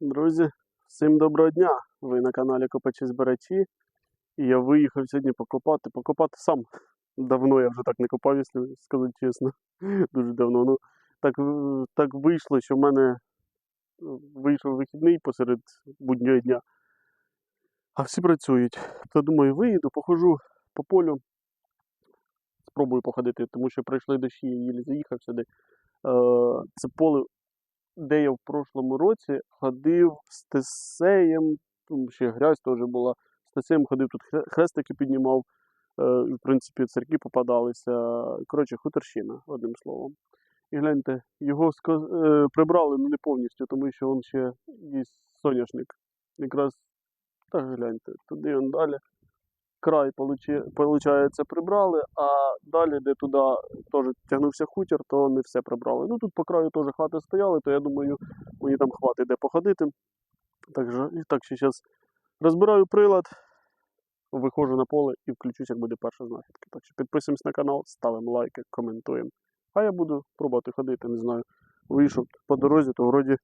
Друзі, всім доброго дня! Ви на каналі Копачі Збирачі. І я виїхав сьогодні покопати. Покопати сам. Давно я вже так не копав, якщо сказати чесно. Дуже давно. Ну, так, так вийшло, що в мене е, вийшов вихідний посеред буднього дня. А всі працюють. То думаю, виїду, походжу по полю. Спробую походити, тому що пройшли дощі, їлі заїхав сюди. Е, Це поле де я в прошлому році ходив з тесеєм, ще грязь теж була. З тесеєм ходив тут хрестики піднімав. Е, в принципі, церкви попадалися. Коротше, хуторщина, одним словом. І гляньте, його е, прибрали ну, не повністю, тому що він ще є соняшник. Якраз так гляньте, туди он далі. Край, виходить, прибрали, а далі, де туди теж тягнувся хутір, то не все прибрали. Ну тут по краю теж хати стояли, то я думаю, мені там хватить де походити. Так, же, і так що зараз розбираю прилад, виходжу на поле і включусь, як буде перша знахідка. Так що підписуємось на канал, ставимо лайки, коментуємо. А я буду пробувати ходити, не знаю. Вийшов по дорозі, то вроді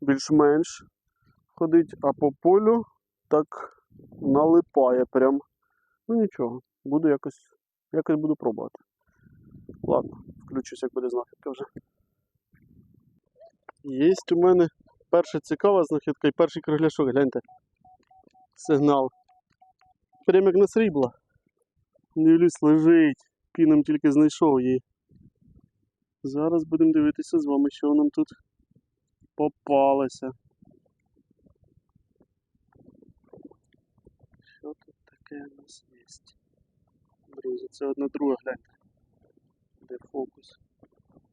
більш-менш ходить, а по полю так налипає прям. Ну нічого, буду якось, якось буду пробувати. Ладно, включусь, як буде знахідка вже. Є у мене перша цікава знахідка і перший кругляшок, гляньте. Сигнал. Прям як на срібло. Дивлюсь, лежить. Піном тільки знайшов її. Зараз будемо дивитися з вами, що нам тут попалося. Що тут нас є? Друзі, це одна друга, гляньте. Де фокус?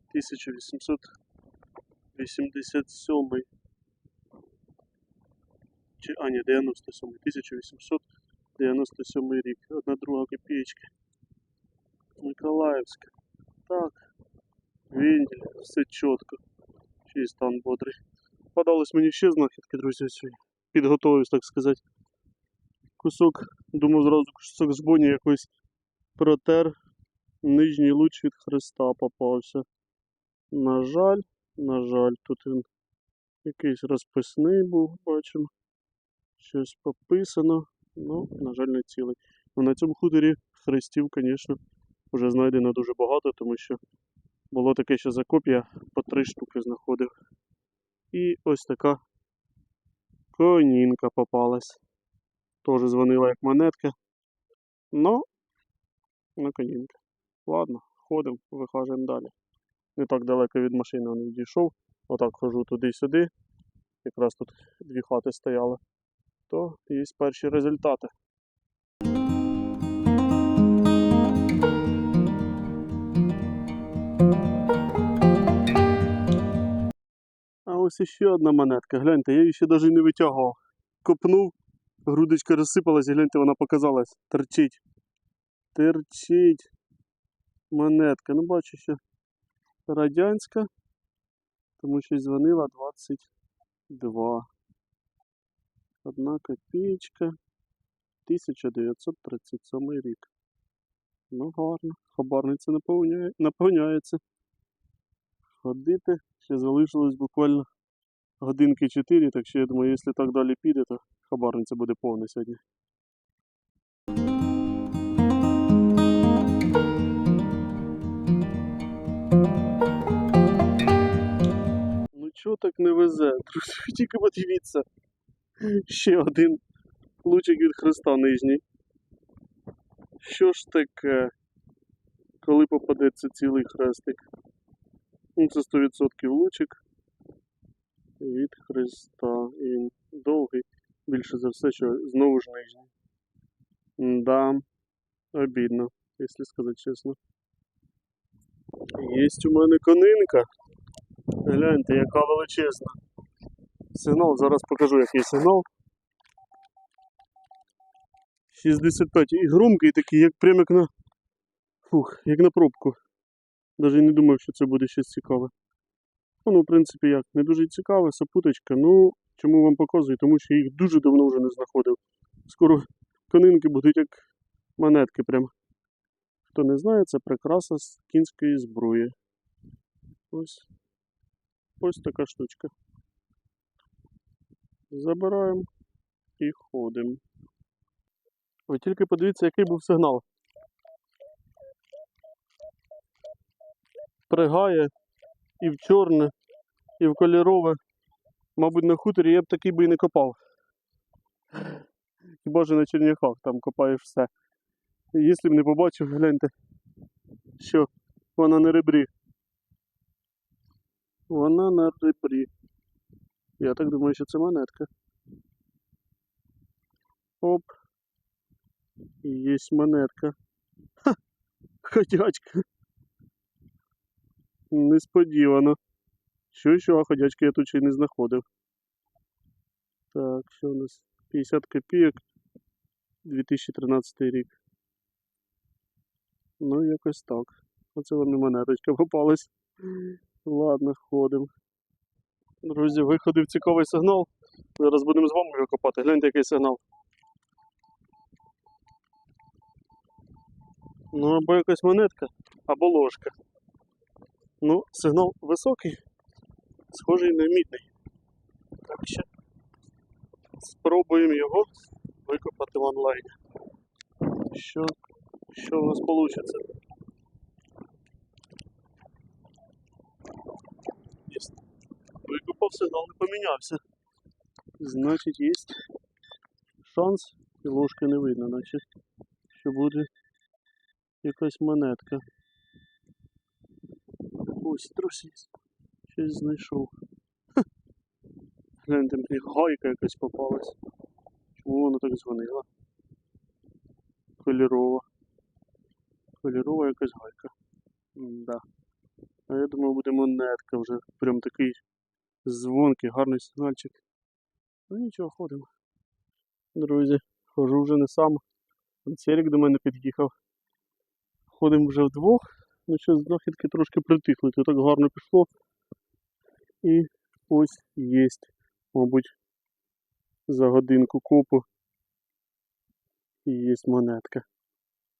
1887. Чи, а, ні, 97. 1897 рік. Одна друга копієчка. Миколаївська. Так. Вендель, все чітко. Й стан бодрий. Подалось мені ще знахідки, друзі, я підготовився, так сказати. Кусок, думав зразу кусок з боні якось протер. Нижній луч від хреста попався. На жаль, на жаль, тут він якийсь розписний був, бачимо. Щось пописано, ну, на жаль, не цілий. Ну, на цьому хуторі хрестів, звісно, вже знайдено дуже багато, тому що було таке, що закоп я по три штуки знаходив. І ось така конінка попалась. Теж дзвонила як монетка. Но на конінка. Ладно, ходимо, вихажуємо далі. Не так далеко від машини не відійшов. Отак хожу туди-сюди. Якраз тут дві хати стояли. То є перші результати. А ось іще одна монетка. Гляньте, я її ще навіть не витягував. Копнув, грудочка розсипалась, гляньте, вона показалась. Терчить. Терчить. Монетка. Ну бачу, що радянська. Тому що дзвонила 22. Одна копійка. 1937 рік. Ну гарно. Хабарниця наповняє, наповняється. Ходити. Ще залишилось буквально годинки 4, так що я думаю, якщо так далі піде, то хабарниця буде повна сьогодні. Ну чого так не везе? Друзі, тільки подивіться. Ще один лучик від хреста нижній. Що ж таке? Коли попадеться цілий хрестик? Ну, це 100% лучик від хреста. І він довгий. Більше за все, що знову ж нижній. Да, обідно, якщо сказати чесно. Єсть у мене конинка. Гляньте, яка величезна. Сигнал, зараз покажу, який сигнал. 65. І громкий такий, як прямо як на. Фух, як на пробку. Навіть не думав, що це буде щось цікаве. Ну, в принципі, як, не дуже цікаве, сапуточка. Ну, чому вам показую? Тому що їх дуже давно вже не знаходив. Скоро конинки будуть як монетки прям. Хто не знає, це прикраса з кінської зброї. Ось. Ось така штучка. Забираємо і ходимо. Ви тільки подивіться, який був сигнал. Пригає і в чорне, і в кольорове. Мабуть, на хуторі я б такий би і не копав. Хіба ж на Черняхах там копаєш все. І Якщо б не побачив, гляньте, що вона на ребрі. Вона на ребрі. Я так думаю, що це монетка. Оп. Є монетка. Ха! Ходячка. Несподівано. Що, що, а ходячки я тут ще й не знаходив. Так, що у нас? 50 копійок. 2013 рік. Ну, якось так. Оце вони монеточка попалась. Ладно, ходимо. Друзі, виходив цікавий сигнал. Зараз будемо з вами його копати. Гляньте, який сигнал. Ну, або якась монетка, або ложка. Ну, сигнал високий, схожий на мідний. Так що спробуємо його викопати в онлайні. Що, що у нас вийде? Викопав сигнал, не помінявся. Значить, є шанс, і ложки не видно, наче, що буде якась монетка. Ось трусісь. Щось знайшов. Ха. Гляньте, мені гайка якась попалась. Чому вона так дзвонила? Кольорова. Кольорова якась гайка. Да. А я думав, буде монетка вже. Прям такий дзвонкий, гарний сигнальчик. Ну нічого, ходимо. Друзі, хожу вже не сам. Серік до мене під'їхав. Ходимо вже вдвох. Ну що, знахідки трошки притихли, то так гарно пішло. І ось є, мабуть, за годинку копу. І є монетка.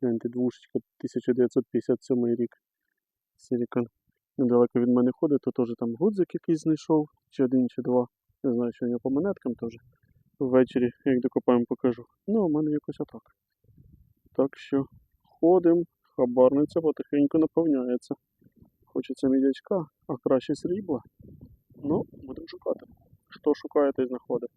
Гляньте, двушечка 1957 рік. Силікон недалеко від мене ходить, то теж там гудзик якийсь знайшов, чи один, чи два. Не знаю, що у нього по монеткам теж. Ввечері, як докопаємо, покажу. Ну, у мене якось отак. Так що ходимо, хабарниця потихеньку наповняється. Хочеться мідячка, а краще срібла. Ну, будемо шукати. Що шукає, той знаходить.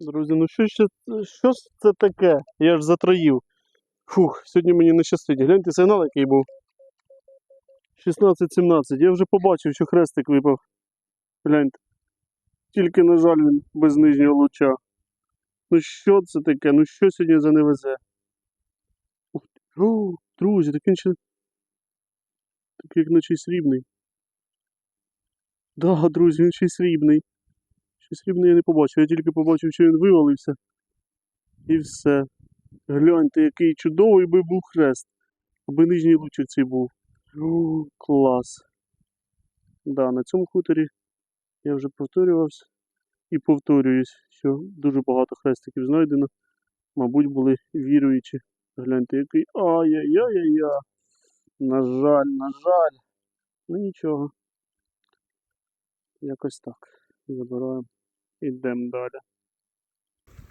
Друзі, ну що, ще, що це таке? Я ж затроїв. Фух, сьогодні мені не щастить. Гляньте сигнал, який був. 16-17. Я вже побачив, що хрестик випав. Гляньте. Тільки, на жаль, він без нижнього луча. Ну що це таке? Ну що сьогодні за не везе? Ух. О, друзі, так він ще. Так як наче срібний. Да, друзі, він ще й срібний. Ще срібний я не побачив. Я тільки побачив, що він вивалився. І все. Гляньте, який чудовий би був хрест. Аби нижній лучик цей був. О, клас. Да, на цьому хуторі я вже повторювався і повторююсь, що дуже багато хрестиків знайдено. Мабуть, були віруючі. Гляньте, який. Ай-яй-яй-яй-яй. На жаль, на жаль. Ну нічого. Якось так. Забираємо. Ідемо далі.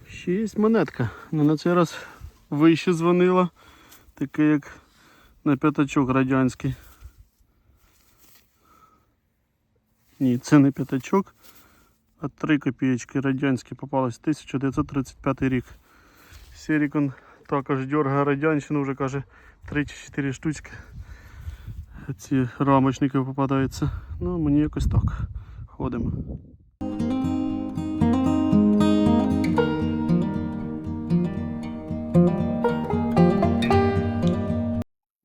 Ще є монетка. Ну на цей раз вище дзвонила. Таке як на п'ятачок радянський. Ні, це не п'ятачок, а 3 копієчки радянські попались 1935 рік. Серікон також дергає радянщину, вже каже 3 чи 4 штучки. Ці рамочники попадаються. Ну, мені якось так. Ходимо.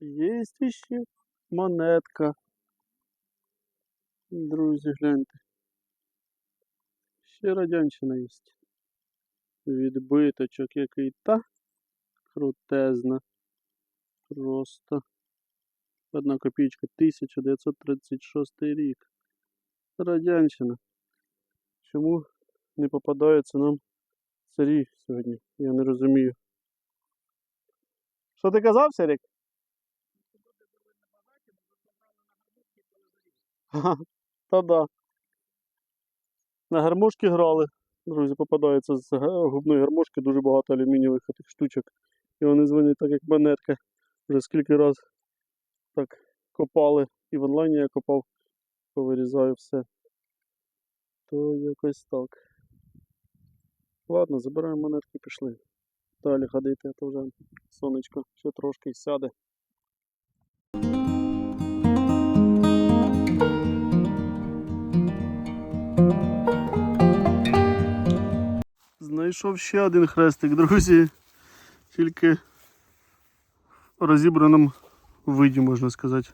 Є ще монетка. Друзі, гляньте. Ще радянщина є. Відбиточок який та крутезна. Просто. Одна копійка 1936 рік. Радянщина. Чому не попадаються нам царі сьогодні? Я не розумію. Що ти казав, Серік? Ага, Та да. На гармошки грали. Друзі, попадається з губної гармошки дуже багато алюмінієвих тих штучок. І вони дзвонять так, як монетка. Вже скільки раз так копали. І в онлайні я копав, повирізаю все. То якось так. Ладно, забираємо монетки, пішли. Далі ходити, а то вже сонечко ще трошки сяде. Знайшов ще один хрестик, друзі. Тільки в розібраному виді, можна сказати.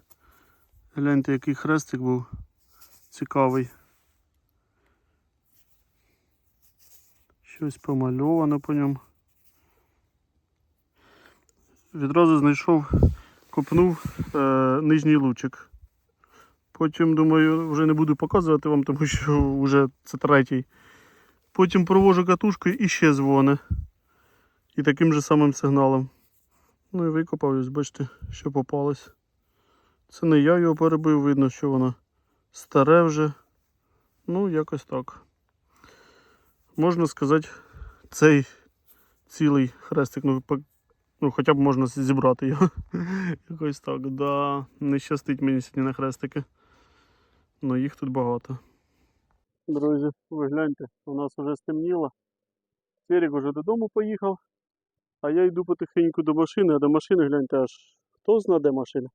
Гляньте, який хрестик був цікавий. Щось помальовано по ньому. Відразу знайшов, копнув е, нижній лучик. Потім, думаю, вже не буду показувати вам, тому що вже це третій. Потім провожу катушкою і ще дзвони. І таким же самим сигналом. Ну і викопав, ось бачите, що попалось. Це не я його перебив, видно, що воно старе вже. Ну, якось так. Можна сказати, цей цілий хрестик, ну, ну хоча б можна зібрати його. Якось так. Да. Не щастить мені сьогодні на хрестики. Ну їх тут багато. Друзі, ви гляньте, у нас вже стемніло. Серік вже додому поїхав, а я йду потихеньку до машини, а до машини гляньте аж хто зна де машина.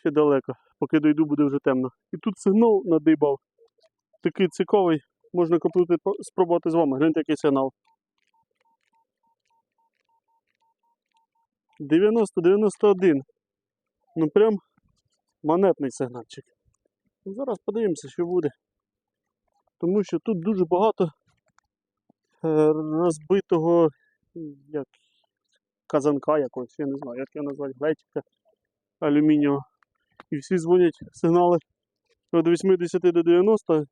Ще далеко. Поки дойду, буде вже темно. І тут сигнал надибав. Такий цікавий. Можна купити, спробувати з вами. Гляньте, який сигнал. 90-91. Ну прям монетний сигнальчик. Ну, Зараз подивимося, що буде. Тому що тут дуже багато е, розбитого як, казанка якогось, я не знаю, як його назвати, глечика алюмінієвого. І всі дзвонять сигнали від 80 до 90.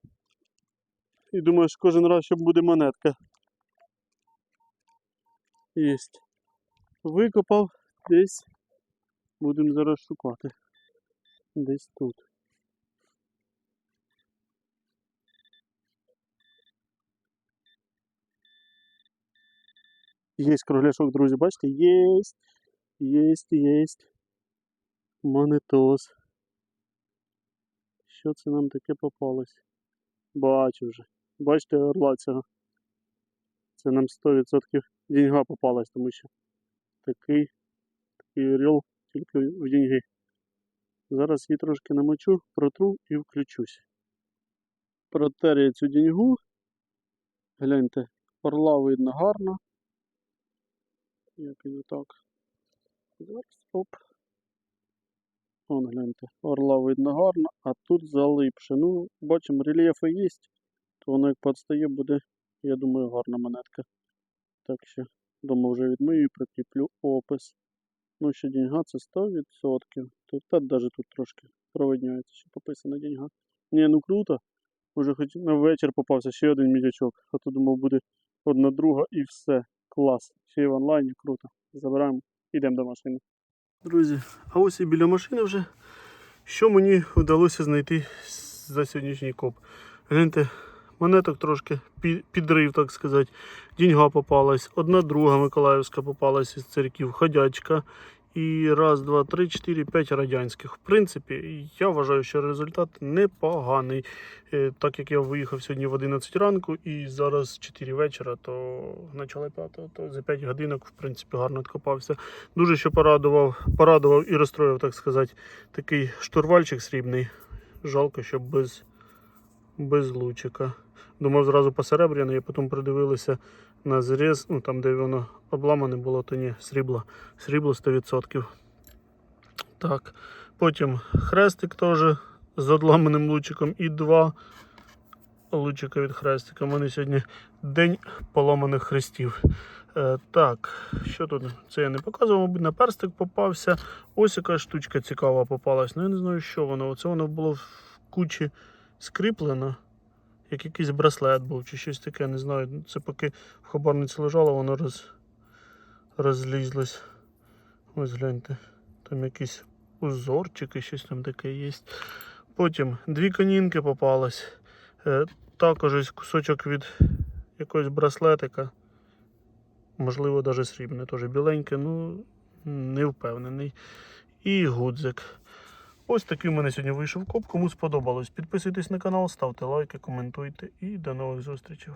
І думаєш кожен раз, що буде монетка. Єсть. Викопав десь. Будемо зараз шукати. Десь тут. Есть кругляшок, друзі, бачите? Єсть. Єсть, єсть. Монетоз. Що це нам таке попалось? Бачу вже. Бачите орла цього. Це нам 100% деньга попалась, тому що такий, такий орел тільки в деньги. Зараз її трошки намочу, протру і включусь. Протер я цю деньгу. Гляньте, орла видно гарно. Як він так. Зараз оп. Вон гляньте, орла видно гарно, а тут залипше. Ну, бачимо, рельєфи є, то воно як підстає буде, я думаю, гарна монетка. Так що, дома вже відмию і прикріплю опис. Ну, що деньга це 100%. Тут навіть тут трошки провидняється, що пописана деньга. Ні, ну круто. Уже хоч на вечір попався ще один мідячок. А то думав буде одна друга і все. Клас. Ще й в онлайні, круто. Забираємо, йдемо до машини. Друзі, а ось і біля машини вже. Що мені вдалося знайти за сьогоднішній коп? Гляньте, монеток трошки підрив, так сказати. Діньга попалась, одна друга Миколаївська попалась із церків, ходячка. І раз, два, три, чотири, п'ять радянських. В принципі, я вважаю, що результат непоганий. Е, Так як я виїхав сьогодні в 11 ранку і зараз 4 вечора, то начало 5, то за 5 годинок, в принципі, гарно відкопався. Дуже що порадував, порадував і розстроїв, так сказати, такий штурвальчик срібний. Жалко, що без, без лучика. Думав зразу посеребряний, а потім придивилися на зріз, ну там, де воно обламане було, то ні, срібло. Срібло 100%. Так. Потім хрестик теж з одламаним лучиком і два лучика від хрестика. У мене сьогодні день поламаних хрестів. Е, так, що тут? Це я не показував, мабуть, на перстик попався. Ось яка штучка цікава попалась. Ну я не знаю, що воно. Оце воно було в кучі скріплено. Як якийсь браслет був чи щось таке, не знаю. Це поки в хабарниці лежало, воно роз... розлізлось. Ось гляньте, там якісь узорчики, щось там таке є. Потім дві конінки попалось. Е, також ось кусочок від якогось браслетика. Можливо, навіть срібне, теж біленьке, ну не впевнений. І гудзик. Ось такий у мене сьогодні вийшов коп. Кому сподобалось, підписуйтесь на канал, ставте лайки, коментуйте і до нових зустрічей.